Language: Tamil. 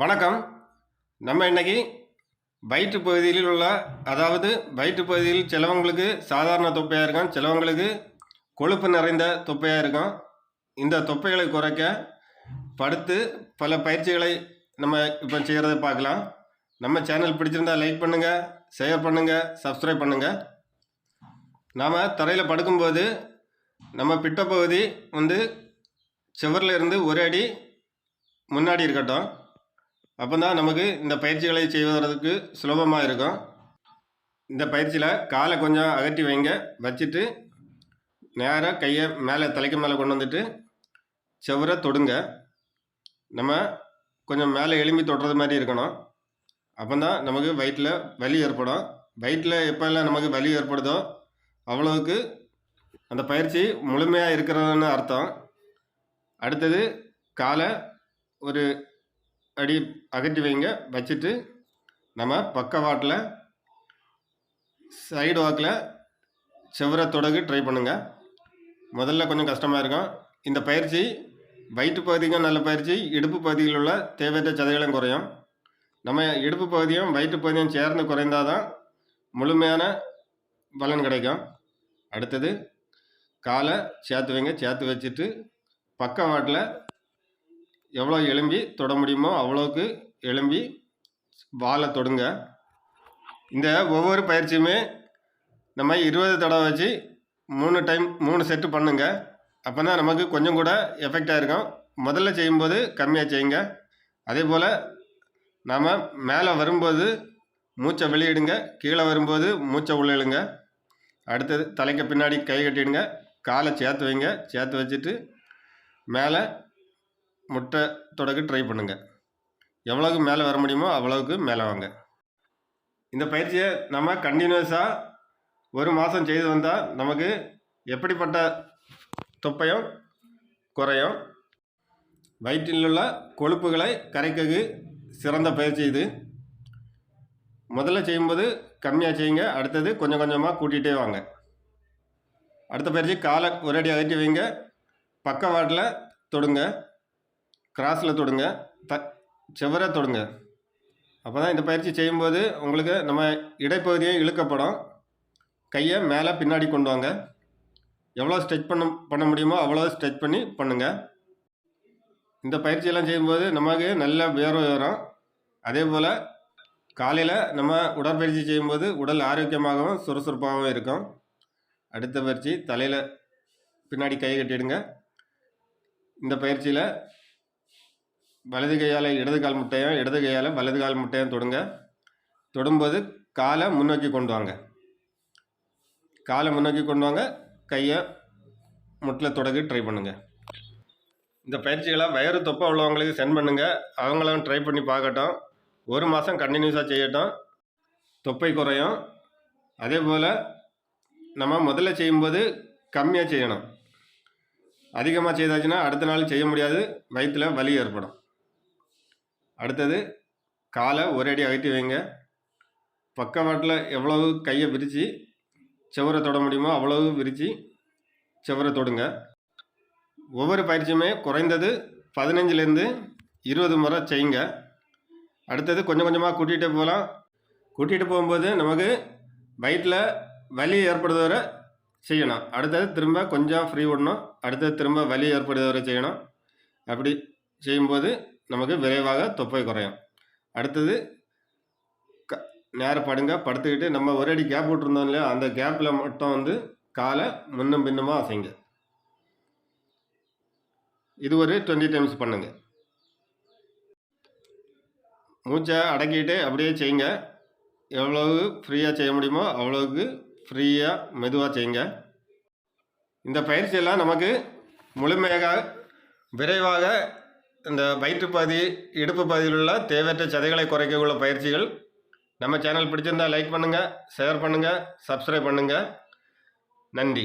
வணக்கம். நம்ம இன்னைக்கு வயிற்று பகுதியில் உள்ள அதாவது வயிற்று பகுதியில் சிலவங்களுக்கு சாதாரண தொப்பையாக இருக்கும் சிலவங்களுக்கு கொழுப்பு நிறைந்த தொப்பையாக இருக்கும். இந்த தொப்பைகளை குறைக்க படுத்து பல பயிற்சிகளை நம்ம இப்போ செய்கிறத பார்க்கலாம். நம்ம சேனல் பிடிச்சிருந்தா லைக் பண்ணுங்கள் ஷேர் பண்ணுங்கள் சப்ஸ்கிரைப் பண்ணுங்கள் நாம் தரையில் படுக்கும்போது நம்ம பிட்டப்பகுதி வந்து சுவரில் இருந்து ஒரு அடி முன்னாடி இருக்கட்டும். அப்போ தான் நமக்கு இந்த பயிற்சிகளை செய்வதற்கு சுலபமாக இருக்கும். இந்த பயிற்சியில் காலை கொஞ்சம் அகற்றி வைங்க. வச்சுட்டு நேராக கையை மேலே தலைக்கு மேலே கொண்டு வந்துட்டு செவரை தொடுங்க. நம்ம கொஞ்சம் மேலே எலும்பி தொடுறது மாதிரி இருக்கணும். அப்போ தான் நமக்கு வயிற்றில் வலி ஏற்படும். வயிற்றில் எப்போல்லாம் நமக்கு வலி ஏற்படுதோ அவ்வளவுக்கு அந்த பயிற்சி முழுமையாக இருக்கிறதுன்னு அர்த்தம். அடுத்தது காலை ஒரு அடி அகற்றி வைங்க. வச்சுட்டு நம்ம பக்கவாட்டில் சைடு வாக்கில் செவ்வர தொடகு ட்ரை பண்ணுங்கள் முதல்ல கொஞ்சம் கஷ்டமாக இருக்கும். இந்த பயிற்சி வயிற்று பகுதிக்கும் நல்ல பயிற்சி இடுப்பு பகுதியில் உள்ள தேவையற்ற சதைகளும் குறையும். நம்ம இடுப்பு பகுதியும் வயிற்று பகுதியும் சேர்ந்து குறைந்தால் தான் முழுமையான பலன் கிடைக்கும். அடுத்தது காலை சேர்த்து வைங்க. சேர்த்து வச்சுட்டு பக்கவாட்டில் எவ்வளோ எலும்பி தொட முடியுமோ அவ்வளோக்கு எலும்பி வாலை தொடுங்க. இந்த ஒவ்வொரு பயிற்சியுமே நம்ம இருபது தடவை வச்சு மூணு டைம் மூணு செட்டு பண்ணுங்க. அப்போ தான் நமக்கு கொஞ்சம் கூட எஃபெக்டாக இருக்கும். முதல்ல செய்யும்போது கம்மியாக செய்யுங்க. அதே போல் நாம் மேலே வரும்போது மூச்சை வெளியிடுங்க. கீழே வரும்போது மூச்சை உள்ளிடுங்க அடுத்தது தலைக்கு பின்னாடி கை கட்டிடுங்க. காலை சேர்த்து வைங்க. சேர்த்து வச்சுட்டு மேலே முட்டை தொடக்க ட்ரை பண்ணுங்கள் எவ்வளோக்கு மேலே வர முடியுமோ அவ்வளோவுக்கு மேலே வாங்க. இந்த பயிற்சியை நம்ம கண்டினியூஸாக ஒரு மாதம் செய்து வந்தால் நமக்கு எப்படிப்பட்ட தொப்பையும் குறையும்? வயிற்றில் உள்ள கொழுப்புகளை கரைக்கக்கு சிறந்த பயிற்சி இது. முதல்ல செய்யும்போது கம்மியாக செய்யுங்க அடுத்தது கொஞ்சம் கொஞ்சமாக கூட்டிகிட்டே வாங்க. அடுத்த பயிற்சி காலை ஒரு அடி அகற்றி வைங்க பக்கவாட்டில் தொடுங்க. கிராஸில் தொடுங்க. த செவரை தொடுங்க. அப்போ தான் இந்த பயிற்சி செய்யும்போது உங்களுக்கு நம்ம இடைப்பகுதியை இழுக்கப்படும். கையை மேலே பின்னாடி கொண்டு வாங்க. எவ்வளோ ஸ்ட்ரெச் பண்ண பண்ண முடியுமோ அவ்வளோ ஸ்ட்ரெச் பண்ணி பண்ணுங்கள் இந்த பயிற்சியெல்லாம் செய்யும்போது நமக்கு நல்ல வேர்வை வரும். அதே போல் காலையில் நம்ம உடற்பயிற்சி செய்யும்போது உடல் ஆரோக்கியமாகவும் சுறுசுறுப்பாகவும் இருக்கும். அடுத்த பயிற்சி தலையில் பின்னாடி கை கட்டிடுங்க. இந்த பயிற்சியில் வலது கையால் இடது கால் முட்டையும் இடது கையால் வலது கால் முட்டையும் தொடுங்க. தொடும்போது காலை முன்னோக்கி கொண்டு வாங்க. காலை முன்னோக்கி கொண்டு வாங்க. கையை முட்டில் தொடக்க ட்ரை பண்ணுங்கள் இந்த பயிற்சிகளை வயிறு தொப்பை உள்ளவங்களுக்கு சென்ட் பண்ணுங்கள் அவங்களும் ட்ரை பண்ணி பார்க்கட்டும். ஒரு மாதம் கண்டினியூஸாக செய்யட்டும். தொப்பை குறையும். அதே போல் நம்ம முதல்ல செய்யும்போது கம்மியாக செய்யணும். அதிகமாக செய்தாச்சுன்னா அடுத்த நாள் செய்ய முடியாது. வயிற்றில் வலி ஏற்படும். அடுத்தது காலை ஒரு அடி அகட்டி வைங்க. பக்கவாட்டில் எவ்வளவு கையை விரித்து செவரை தொட முடியுமோ அவ்வளவு விரித்து செவரை தொடுங்க. ஒவ்வொரு பயிற்சியுமே குறைந்தது பதினஞ்சுலேருந்து இருபது முறை செய்யுங்க. அடுத்தது கொஞ்சம் கொஞ்சமாக கூட்டிகிட்டு போகலாம். கூட்டிகிட்டு போகும்போது நமக்கு வயிற்றில் வலி ஏற்படுறது வரை செய்யணும். அடுத்தது திரும்ப கொஞ்சம் ஃப்ரீ விடணும் அடுத்தது திரும்ப வலி ஏற்படுறது வரை செய்யணும். அப்படி செய்யும்போது நமக்கு விரைவாக தொப்பை குறையும். அடுத்தது க நேரம் படுங்க. படுத்துக்கிட்டு நம்ம ஒரு அடி கேப் விட்டுருந்தோம் இல்லையா? அந்த கேப்பில் மட்டும் வந்து காலை முன்னும் பின்னுமாக அசைங்க. இது ஒரு டுவெண்ட்டி டைம்ஸ் பண்ணுங்க. மூச்சை அடக்கிட்டு அப்படியே செய்யுங்க எவ்வளவு ஃப்ரீயாக செய்ய முடியுமோ அவ்வளோவுக்கு ஃப்ரீயாக மெதுவாக செய்யுங்க இந்த பயிற்சியெல்லாம் நமக்கு முழுமையாக விரைவாக இந்த வயிற்று பகுதி இடுப்பு பகுதியில் உள்ள தேவையற்ற சதைகளை குறைக்க உள்ள பயிற்சிகள். நம்ம சேனல் பிடிச்சிருந்தால் லைக் பண்ணுங்கள் ஷேர் பண்ணுங்கள் சப்ஸ்கிரைப் பண்ணுங்கள் நன்றி.